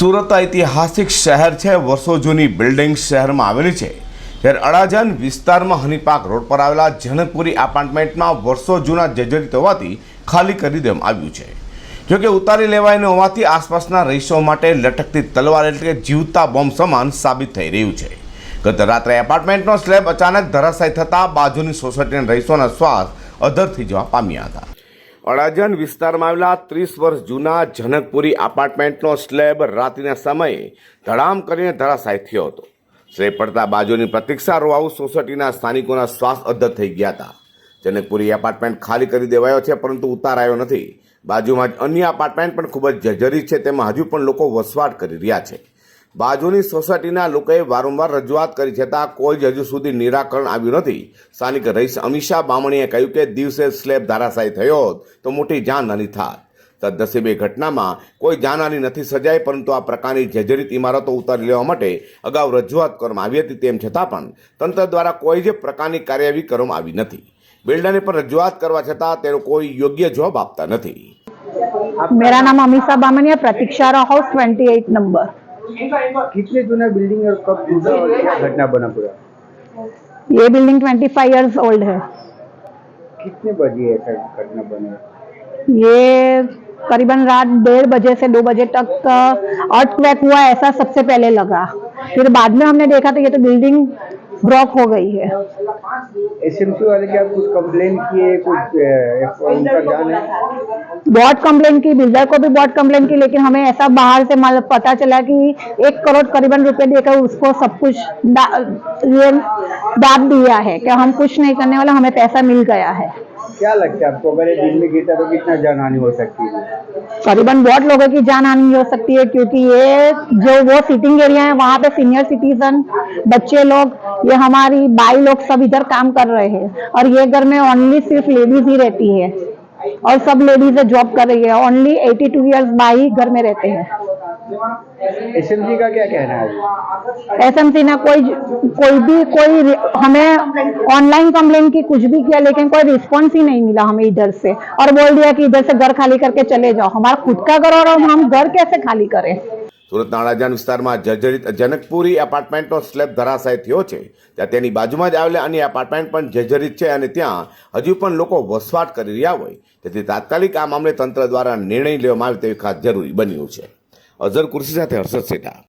સુરત ઐતિહાસિક શહેર છે. વર્ષો જૂની બિલ્ડિંગ શહેરમાં આવેલી છે. જ્યારે અડાજન વિસ્તારમાં હનીપાક રોડ પર આવેલા જનકપુરી એપાર્ટમેન્ટમાં વર્ષો જૂના જર્જરિત હોવાથી ખાલી કરી દેવામાં આવ્યું છે. જોકે ઉતારી લેવાઈને હોવાથી આસપાસના રહીશો માટે લટકતી તલવાર એટલે કે જીવતા બોમ્બ સમાન સાબિત થઈ રહ્યું છે. ગત રાત્રે એપાર્ટમેન્ટનો સ્લેબ અચાનક ધરાશાય થતાં બાજુની સોસાયટીના રહીશોના શ્વાસ અધરથી જવા પામ્યા હતા. અડાજણ વિસ્તારમાં આવેલા ત્રીસ વર્ષ જૂના જનકપુરી એપાર્ટમેન્ટનો સ્લેબ રાત્રિના સમયે ધડામ કરીને ધરાશાય થયો હતો. સ્લેબ પડતા બાજુની પ્રતીક્ષા રોહાઉસ સોસાયટીના સ્થાનિકોના શ્વાસ અદ્ધ થઈ ગયા હતા. જનકપુરી એપાર્ટમેન્ટ ખાલી કરી દેવાયો છે, પરંતુ ઉતારાયો નથી. બાજુમાં જ અન્ય એપાર્ટમેન્ટ પણ ખૂબ જ જર્જરિત છે, તેમાં હજુ પણ લોકો વસવાટ કરી રહ્યા છે. બાજુની સોસાયટીના લોકોએ વારંવાર રજૂઆત કરી છતાં કોઈ જ હજુ સુધી નિરાકરણ આવ્યું નથી. સ્થાનિક રહીશ અમીષા બામણીએ કહ્યું કે દિવસે સ્લેબ ધારાશાયી થયો તો મોટી જાનહાની થાત. તદ્દસીબે ઘટનામાં કોઈ જાનહાની નથી સજાઈ પરંતુ આ પ્રકારની જર્જરિત ઇમારતો ઉતારી લેવા માટે અગાઉ રજૂઆત કરવામાં આવી હતી તેમ છતાં પણ તંત્ર દ્વારા કોઈ જ પ્રકારની કાર્યવાહી કરવામાં આવી નથી. બિલ્ડરને પણ રજૂઆત કરવા છતાં તેનો કોઈ યોગ્ય જવાબ આપતા નથી. મેરા નામ અમીષા બામણીયા પ્રતીક્ષારા હાઉસ ટ્વેન્ટી એઇટ નંબર कितने जूना बिल्डिंग और कब टूटा और क्या घटना बना पूरा? ये building twenty five years old है। कितने बजे ऐसा घटना बना? ये करीबन रात डेढ़ बजे से दो बजे तक अर्थ हुआ ऐसा सबसे पहले लगा। फिर बाद में हमने देखा तो ये तो बिल्डिंग ब्लॉक हो गई है। एसएमसी वाले क्या कुछ कंप्लेन किए कुछ उनका जान? है बहुत कंप्लेन की बिल्डर को भी बहुत कंप्लेन की लेकिन हमें ऐसा बाहर से मतलब पता चला कि एक करोड़ करीबन रुपए देकर उसको सब कुछ ये दाब दिया है कि हम कुछ नहीं करने वाला हमें पैसा मिल गया है। क्या लगता है आपको? अगर दिन में गिरता तो कितना जान हानि हो सकती है? करीबन बहुत लोगों की जान हानि हो सकती है क्योंकि ये जो वो सिटिंग एरिया है, वहाँ पे सीनियर सिटीजन बच्चे लोग, ये हमारी बाई लोग सब इधर काम कर रहे हैं। और ये घर में ओनली सिर्फ़ लेडीज़ ही रहती है। और सब लेडीज़ जॉब कर रही है ओनली 82 टू ईयर्स बाई घर में रहते हैं। एसएमसी का क्या कहना है एसएमसी ने कोई कोई भी कोई रि- हमें ऑनलाइन कंप्लेन की कुछ भी किया लेकिन कोई रिस्पॉन्स ही नहीं मिला हमें इधर से और बोल दिया कि इधर से घर खाली करके चले जाओ हमारा खुद का घर और हम घर कैसे खाली करें સુરતના અડાજણ વિસ્તારમાં જર્જરિત જનકપુરી એપાર્ટમેન્ટનો સ્લેબ ધરાશાય થયો છે ત્યાં તેની બાજુમાં જ આવેલા અન્ય એપાર્ટમેન્ટ પણ જર્જરિત છે અને ત્યાં હજુ પણ લોકો વસવાટ કરી રહ્યા હોય તેથી તાત્કાલિક આ મામલે તંત્ર દ્વારા નિર્ણય લેવામાં આવે તેવી ખાસ જરૂરી બન્યું છે અઝર કુર્સી સાથે હર્ષદ સેઠા